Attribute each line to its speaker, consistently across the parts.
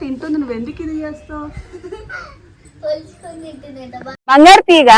Speaker 1: తింటుంది నువ్వు ఎందుకు ఇది చేస్తావు?
Speaker 2: బంగారు తీగ?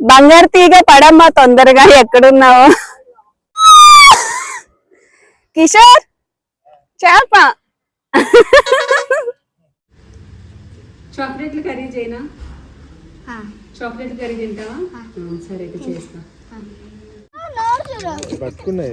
Speaker 2: బంగారు తీగ పడమ్మా తొందరగా ఎక్కడున్నావు? కిషోర్ చేప.
Speaker 1: చాక్లెట్లు కర్రీ చేయనా? చాక్లెట్ కర్రీ తింటావా? సరే చేస్తా.
Speaker 3: పట్టుకున్నాయి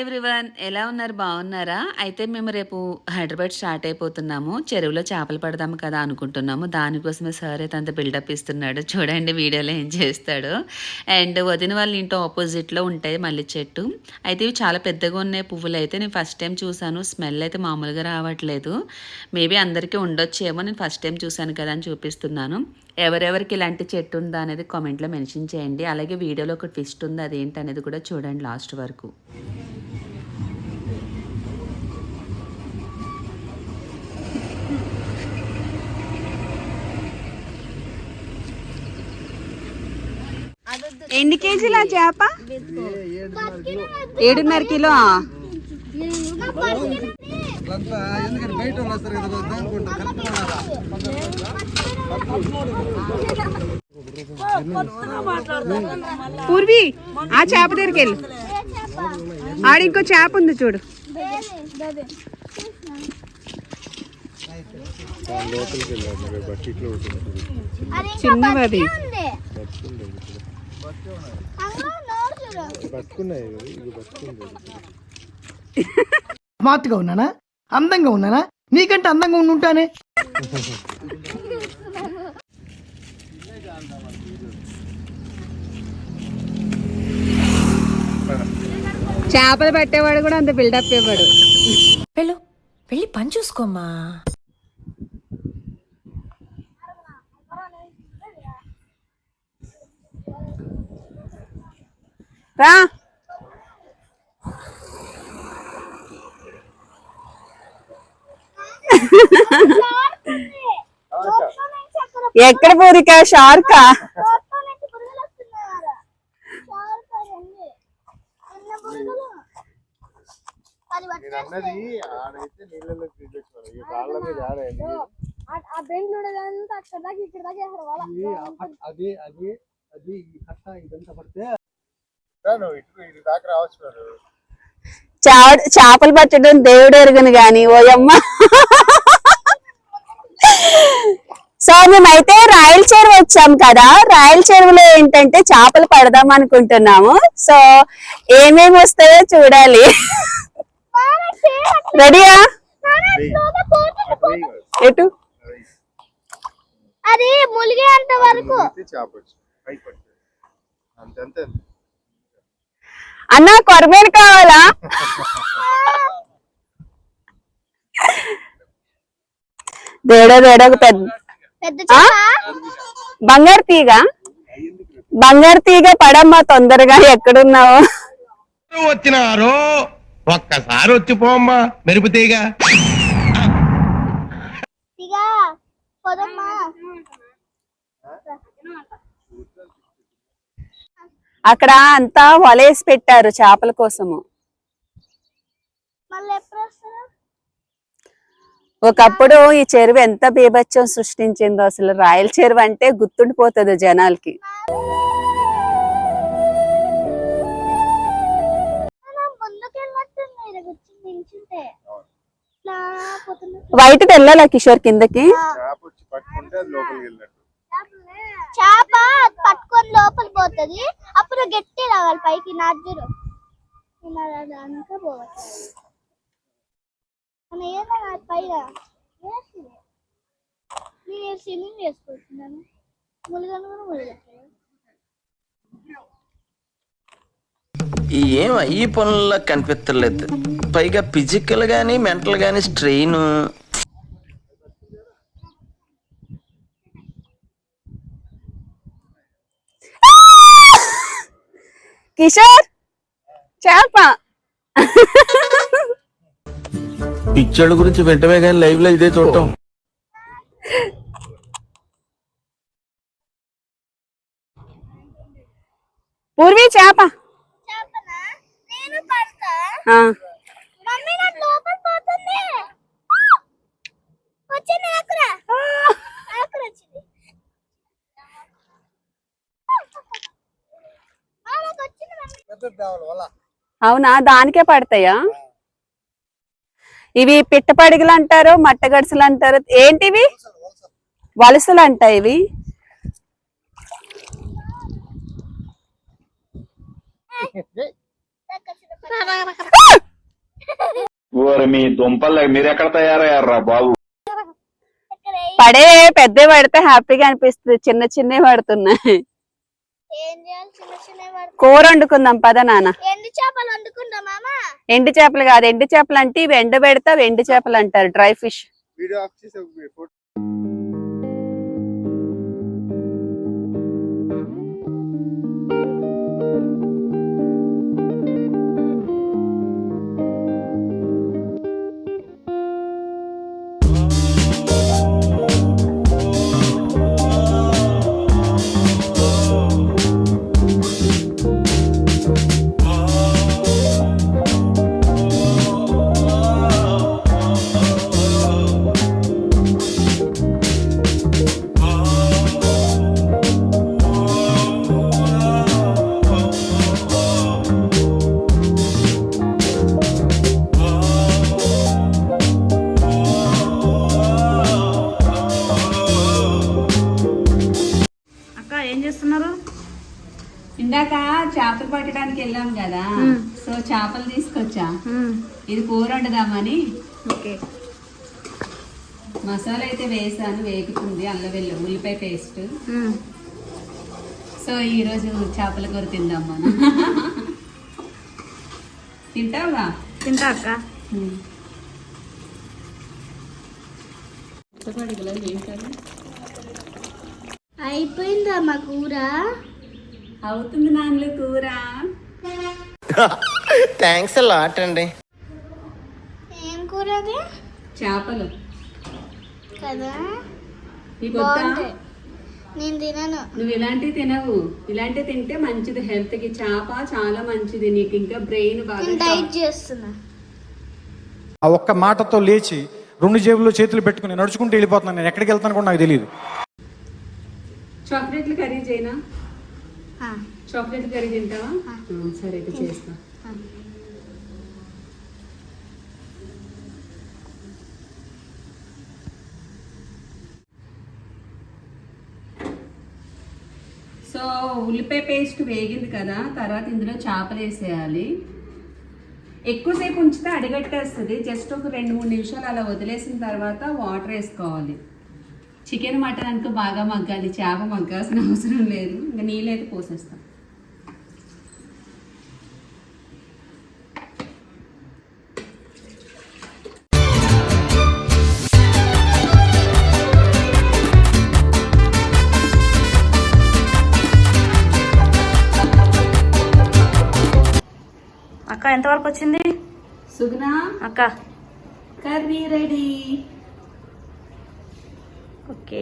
Speaker 4: హాయ్ ఎవ్రీవన్ ఎలా ఉన్నారు? బాగున్నారా? అయితే మేము రేపు హైదరాబాద్ స్టార్ట్ అయిపోతున్నాము. చెరువులో చేపలు పడదాము కదా అనుకుంటున్నాము. దానికోసమే సార్ అయితే అంత బిల్డప్ ఇస్తున్నాడు. చూడండి వీడియోలో ఏం చేస్తాడు. అండ్ వదిన వాళ్ళ ఇంటో ఆపోజిట్లో ఉంటాయి మళ్ళీ చెట్టు. అయితే ఇవి చాలా పెద్దగా ఉన్నాయి పువ్వులు అయితే. నేను ఫస్ట్ టైం చూశాను. స్మెల్ అయితే మామూలుగా రావట్లేదు. మేబీ అందరికీ ఉండొచ్చేమో. నేను ఫస్ట్ టైం చూశాను కదా అని చూపిస్తున్నాను. ఎవరెవరికి ఇలాంటి చెట్టు ఉందా అనేది కామెంట్లో మెన్షన్ చేయండి. అలాగే వీడియోలో ఒక ట్విస్ట్ ఉంది. అదేంటి అనేది కూడా చూడండి లాస్ట్ వరకు.
Speaker 2: ఎన్ని కేజీల చేప? ఏడున్నర కిలో. పూర్వి ఆ చేప దగ్గరికి వెళ్ళు. ఆడ ఇంకో చేప ఉంది చూడు. చిన్నది.
Speaker 3: పట్టుకున్నాయి ఇది
Speaker 5: ఉన్నానా? అందంగా ఉన్నానా? నీకంటే అందంగా ఉండి ఉంటానే
Speaker 2: చేపలు పట్టేవాడు కూడా అంత బిల్డప్ ఇవ్వడు.
Speaker 6: వెళ్ళు వెళ్ళి పని చూసుకోమ్మా.
Speaker 2: రా. ఎక్కడ పూరిక? షార్కా
Speaker 3: అది అది అది ఇదంతా పడితే
Speaker 2: చేపలు పట్టడం దేవుడు ఎరుగును గాని ఓయమ్మ. సో మేమైతే రాయల చెరువు వచ్చాం కదా. రాయల చెరువులో ఏంటంటే చేపలు పడదాం అనుకుంటున్నాము. సో ఏమేమి వస్తాయో చూడాలి. రెడీయా? ఎటు?
Speaker 7: అది ములిగే అంత వరకు
Speaker 3: అయితే చేప వచ్చు పైకి పడుతుంది అంతే అంతే
Speaker 2: అన్న కొరమేను కావాలా? దేడో దేడో ఒక పెద్ద? బంగారు తీగ? బంగారు తీగ పడమ్మా తొందరగా ఎక్కడున్నావు?
Speaker 8: వచ్చినారు? ఒక్కసారి వచ్చిపోమ్మా మెరుపుతీగా
Speaker 7: ఇక పొదమ్మా.
Speaker 2: అక్కడ అంతా వలేసి పెట్టారు చేపల కోసము. ఒకప్పుడు ఈ చెరువు ఎంత బీభత్సం సృష్టించిందో అసలు రాయల చెరువు అంటే గుర్తుండిపోతుంది జనాలకి. బయటకు వెళ్ళాలా కిషోర్ కిందకి?
Speaker 3: చేప
Speaker 7: పట్టుకొని లోపల పోతుంది. అప్పుడు గట్టి రావాలి పైకి నాజురు అంతా పోవచ్చు. మన ఏదైనా పైన నేను స్విమ్మింగ్ చేసుకుంటున్నాను. ములుగను కూడా ములుగుతాను
Speaker 9: ఏం ఈ పనుల్లో కనిపించలేదు పైగా ఫిజికల్ గానీ మెంటల్ గానీ స్ట్రెయిన్
Speaker 2: కిషోర్ చేప
Speaker 9: పిచ్చోళ్ళ గురించి వెంటనే కానీ లైవ్లో ఇదే చూడటం.
Speaker 3: పూర్వీ చేప అవునా? దానికే పడతాయా? ఇవి పిట్టపడిగలు అంటారు మట్టగడుసులు అంటారు ఏంటివి? వలసలు అంటాయి ఇవి.
Speaker 10: ఓరి మీ దుంపలు మీరెక్కడ తయారయ్యారా బాబు?
Speaker 3: పడే పెద్ద పడితే హ్యాపీగా అనిపిస్తుంది చిన్న చిన్నవి పడుతున్నాయి
Speaker 7: ఏం చేయాలి చిన్న చిన్న పడుతుంది
Speaker 3: కూర వండుకుందాం పద నాన్న.
Speaker 7: ఎండు చేపలు వండుకుంటా మామా?
Speaker 3: ఎండు చేపలు కాదు ఎండు చేపలు అంటే ఇవి ఎండ పెడతా ఎండు చేపలు అంటారు డ్రై ఫిష్.
Speaker 2: కదా? సో చేపలు తీసుకొచ్చా? ఇది కూర వండుదామని.
Speaker 11: ఓకే.
Speaker 2: మసాలా అయితే వేసాను వేగుతుంది అల్లం వెల్లు ఉల్లిపాయ పేస్ట్. సో ఈ రోజు చేపల కూర తిందాం మనం. తింటావుగా
Speaker 11: తింటా అక్క?
Speaker 7: అయిపోయిందా మా కూర?
Speaker 2: అవుతుంది నాన్నలు కూర.
Speaker 9: థ్యాంక్స్ లాట్ అండి.
Speaker 7: ఏం కూర అది
Speaker 2: చేపలు.
Speaker 7: కదా?
Speaker 2: నీకు
Speaker 7: నేను తినను.
Speaker 2: నువ్వు ఇలాంటివి తినవు. ఇలాంటివి తింటే మంచిది హెల్త్కి చేప చాలా మంచిది నీకు. ఇంకా బ్రెయిన్ బాగా
Speaker 7: డైట్ చేస్తున్నా.
Speaker 12: ఆ ఒక్క మాటతో లేచి రెండు జేబుల్లో చేతులు పెట్టుకుని నడుచుకుంటూ వెళ్ళిపోతున్నాను. నేను ఎక్కడికి వెళ్తాను కూడా నాకు తెలియదు.
Speaker 2: చాక్లెట్లు కర్రీ చేయనా?
Speaker 7: ఆ.
Speaker 2: చాక్లెట్ కర్రీ తింటావా? సరే అయితే చేస్తా. సో ఉల్లిపాయ పేస్ట్ వేగింది కదా తర్వాత ఇందులో చేపలు వేసేయాలి. ఎక్కువసేపు ఉంచితే అడిగట్టేస్తుంది. జస్ట్ ఒక రెండు మూడు నిమిషాలు అలా వదిలేసిన తర్వాత వాటర్ వేసుకోవాలి. చికెన్ మటన్ అనుకో బాగా మగ్గాలి. చేప మగ్గాల్సిన అవసరం లేదు. ఇంకా నీళ్ళైతే పోసేస్తాం.
Speaker 11: అక్క ఎంతవరకు వచ్చింది? అక్క.
Speaker 2: Curry ready.
Speaker 11: ఓకే.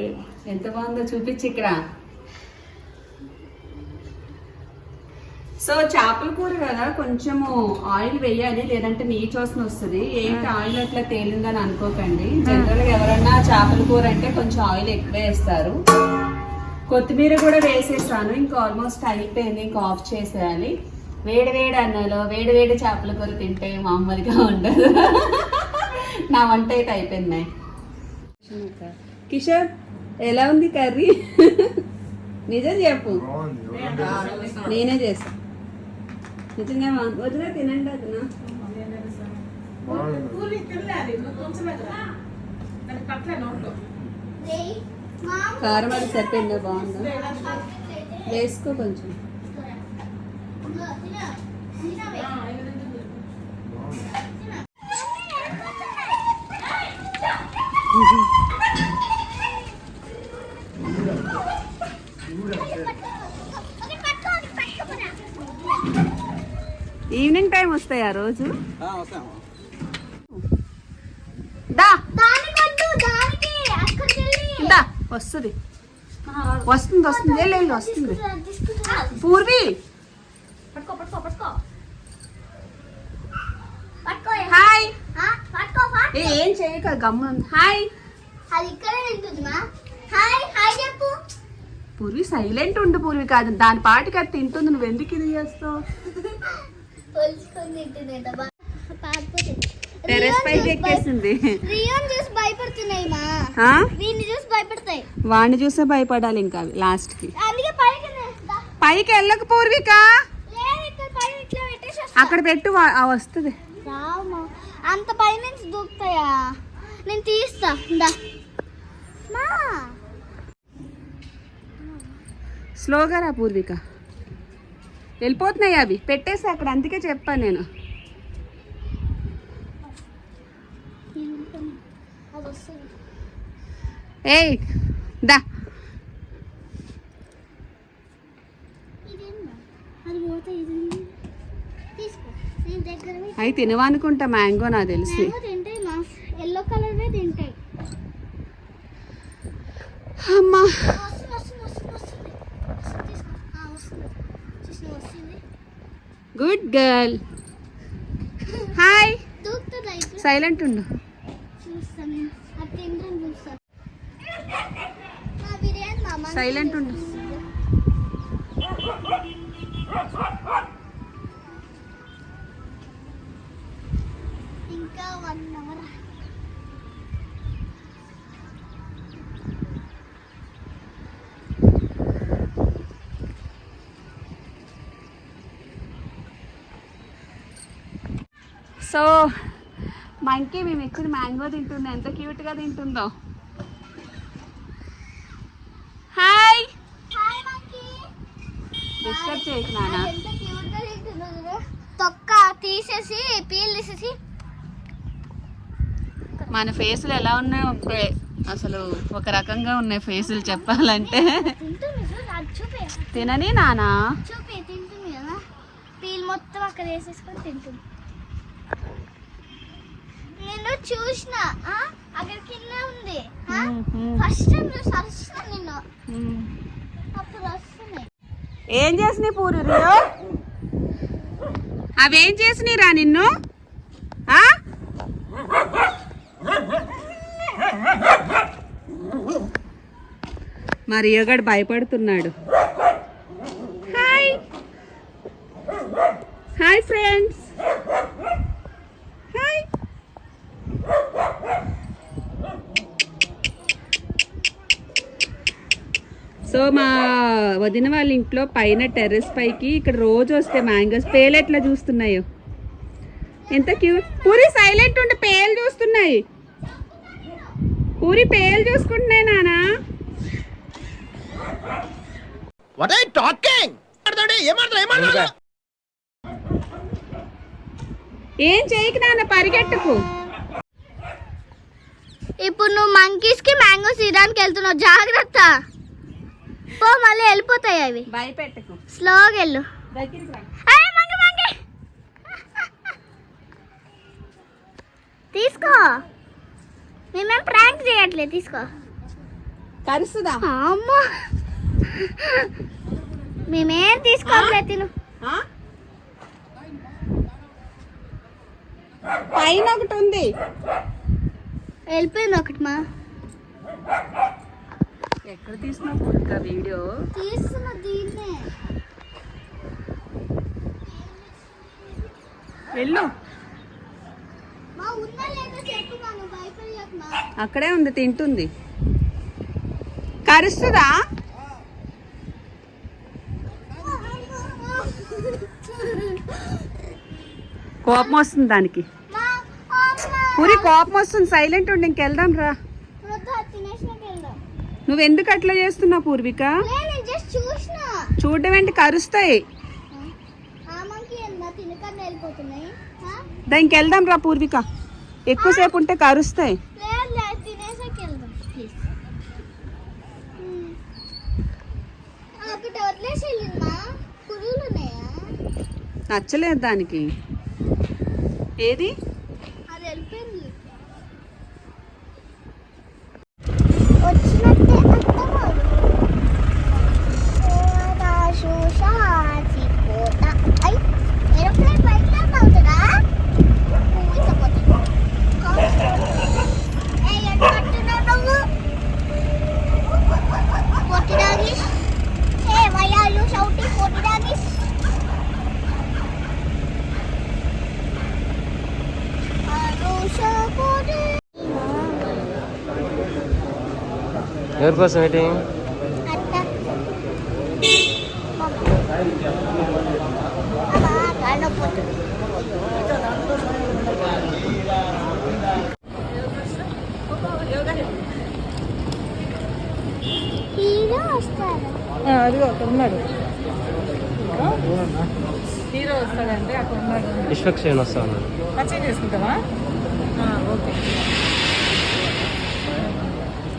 Speaker 2: ఎంత బాగుందో చూపించి ఇక్కడ. సో చేపల కూర కదా కొంచెము ఆయిల్ వేయాలి లేదంటే నీచు వాసన వస్తుంది. ఏంటి ఆయిల్ అట్లా తేలిందని అనుకోకండి. జనరల్గా ఎవరన్నా చేపల కూర అంటే కొంచెం ఆయిల్ ఎక్కువ వేస్తారు. కొత్తిమీర కూడా వేసేసాను. ఇంకా ఆల్మోస్ట్ అయిపోయింది ఇంకా ఆఫ్ చేసేయాలి. వేడి వేడి అన్నలో వేడి వేడి చేపల కూర తింటే మామూలుగా ఉండదు. నా వంట అయితే అయిపోయింది. కిషోర్ ఎలా ఉంది కర్రీ? నిజం చెప్పు. నేనే చేస్తా. నిజంగా. వదినా తినండి వదినా. కారం అది సరిపోయిందా? బాగుందా? వేసుకో కొంచెం. ఈవినింగ్ టైం వస్తాయి ఆ రోజు? వస్తుంది. వస్తుంది వస్తుంది. వస్తుంది. పూర్వి.
Speaker 7: పట్టుకో పట్టుకో పట్టుకో.
Speaker 2: హాయ్
Speaker 7: ఆ, పట్టుకో పట్టుకో.
Speaker 2: ఏ, చేయక గమ్ము హాయ్
Speaker 7: అది ఇక్కడే హాయ్ హాయ్ చెప్పు.
Speaker 2: పూర్వి సైలెంట్ ఉండు పూర్వి కాదు. దాని పాటికి అది తింటుంది. నువ్వు ఎందుకు ఇది చేస్తావు. టెరెస్
Speaker 7: రియోని
Speaker 2: పైకి ఎక్కేసింది?
Speaker 7: వీడిని చూసి
Speaker 2: భయపడాలి ఇంకా
Speaker 7: లాస్ట్కి. పైకి
Speaker 2: వెళ్ళక పూర్విక
Speaker 7: లేదు ఇక్కడ పైన ఇట్లా పెట్టేసి వస్తా.
Speaker 2: అక్కడ పెట్టు వస్తుంది.
Speaker 7: అంత పైనుంచి దూకుతాయా? నేను తీస్తా.
Speaker 2: స్లోగా రా పూర్విక. వెళ్ళిపోతున్నాయి అవి. పెట్టేసి అక్కడ. అందుకే చెప్పాను నేను. ఏయ్ దా.
Speaker 7: అది పోతే ఇది తీసుకో నేను దగ్గర పెట్టి-
Speaker 2: అవి తినవనుకుంటా మ్యాంగో నాకు తెలిసి.
Speaker 7: తింటాయి ఎల్లో
Speaker 2: అమ్మా. Good girl. హాయ్. సైలెంట్ ఉండు.
Speaker 7: చూస్తాను నేను. ఇంకా వన్ అవర్
Speaker 2: సో మంకీ మేము ఎక్కడ మ్యాంగో తింటుందో ఎంత క్యూట్గా తింటుందో. హాయ్ డిస్టర్బ్ చేయకు
Speaker 7: ఎంత క్యూట్గా తింటుందో చూడు. తొక్క తీసేసి పీల్ తీసేసి
Speaker 2: మన ఫేసులు ఎలా ఉన్నాయో ఒక- అసలు ఒక రకంగా ఉన్నాయి ఫేసులు చెప్పాలంటే. తినని నానా?
Speaker 7: మొత్తం అక్కడ వేసేసుకొని తింటుంది. నేను చూసిన? అక్కడ కింద ఉంది ఫస్ట్ టైం నిన్ను. అప్పుడు వస్తున్నాయి.
Speaker 2: ఏం చేసినాయి పూరి అవేం చేసినాయి రా నిన్ను ఆ? మా రియోగాడు భయపడుతున్నాడు. Hi. Hi friends. Hi. So మా వదిన వాళ్ళ ఇంట్లో పైన టెర్రస్ పైకి ఇక్కడ రోజు వస్తే మ్యాంగోస్ పేలు ఎట్లా చూస్తున్నాయో? ఎంత క్యూట్ పూరి సైలెంట్ ఉండి పేలు చూస్తున్నాయి. పూరి పేలు చూసుకుంటున్నాయి నానా.
Speaker 13: వాట్ ఐ టాకింగ్
Speaker 2: ఏం చేయకు నాన్న పరిగెట్టుకు.
Speaker 7: ఇప్పుడు నువ్వు మంకీస్కి మ్యాంగోస్ ఇవ్వడానికి వెళ్తున్నావు. జాగ్రత్త. పో మళ్ళీ వెళ్ళిపోతాయి అవి.
Speaker 2: భయపెట్టకు.
Speaker 7: స్లోగా వెళ్ళు
Speaker 2: దగ్గరికి రా
Speaker 7: ఏయ్, మంకీ, మంకీ. తీసుకో. మేమేం ప్రాంక్ చేయట్లేదు తీసుకో.
Speaker 2: కరుస్తుందా?
Speaker 7: అమ్మా. మేమేం తీసుకోవట్లేదు తిను?
Speaker 2: పైన ఒకటి ఉంది.
Speaker 7: వెళ్ళిపోయింది ఒకటి మా.
Speaker 2: ఎక్కడ పూరిక వీడియో?
Speaker 7: తీస్తున్న దీన్నే.
Speaker 2: వెళ్ళు
Speaker 7: మా ఉందా లేదా చెప్పు మనం భయపడలేక మా
Speaker 2: అక్కడే ఉంది తింటుంది. కరుస్తుందా? కోపం వస్తుంది దానికి. పూరి కోపం వస్తుంది సైలెంట్ ఉండి ఇంకెళ్దాం రా.
Speaker 7: వెళ్దాం.
Speaker 2: నువ్వెందుకు అట్లా చేస్తున్నావు పూర్విక? చూడడం ఏంటి కరుస్తాయి
Speaker 7: ఆమెకి ఎంత తినకన్నా వెళ్ళిపోతున్నాయి ఆ?
Speaker 2: దానికి వెళ్దాం రా పూర్విక. ఎక్కువసేపు ఉంటే కరుస్తాయి. నచ్చలేదు దానికి. ఏది?
Speaker 8: ఎవరికోసం వెయిటింగ్
Speaker 7: అత్త కాండపోతుంది హీరో వస్తారు
Speaker 8: విశ్వక్ సేన్ వస్తా ఉన్నాడు.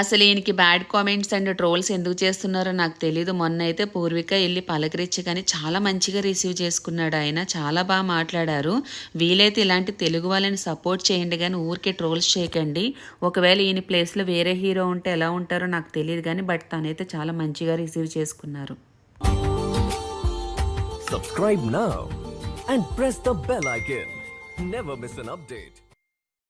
Speaker 2: అసలు ఈయనకి బ్యాడ్ కామెంట్స్ అండ్ ట్రోల్స్ ఎందుకు చేస్తున్నారో నాకు తెలీదు. మొన్న అయితే పూర్విక వెళ్ళి పలకరించి కానీ చాలా మంచిగా రిసీవ్ చేసుకున్నాడు ఆయన. చాలా బాగా మాట్లాడారు. వీలైతే ఇలాంటి తెలుగు వాళ్ళని సపోర్ట్ చేయండి కానీ ఊరికే ట్రోల్స్ చేయకండి. ఒకవేళ ఈయన ప్లేస్లో వేరే హీరో ఉంటే ఎలా ఉంటారో నాకు తెలియదు కానీ బట్ తనైతే చాలా మంచిగా రిసీవ్ చేసుకున్నారు.
Speaker 14: Subscribe now and press the bell icon never miss an update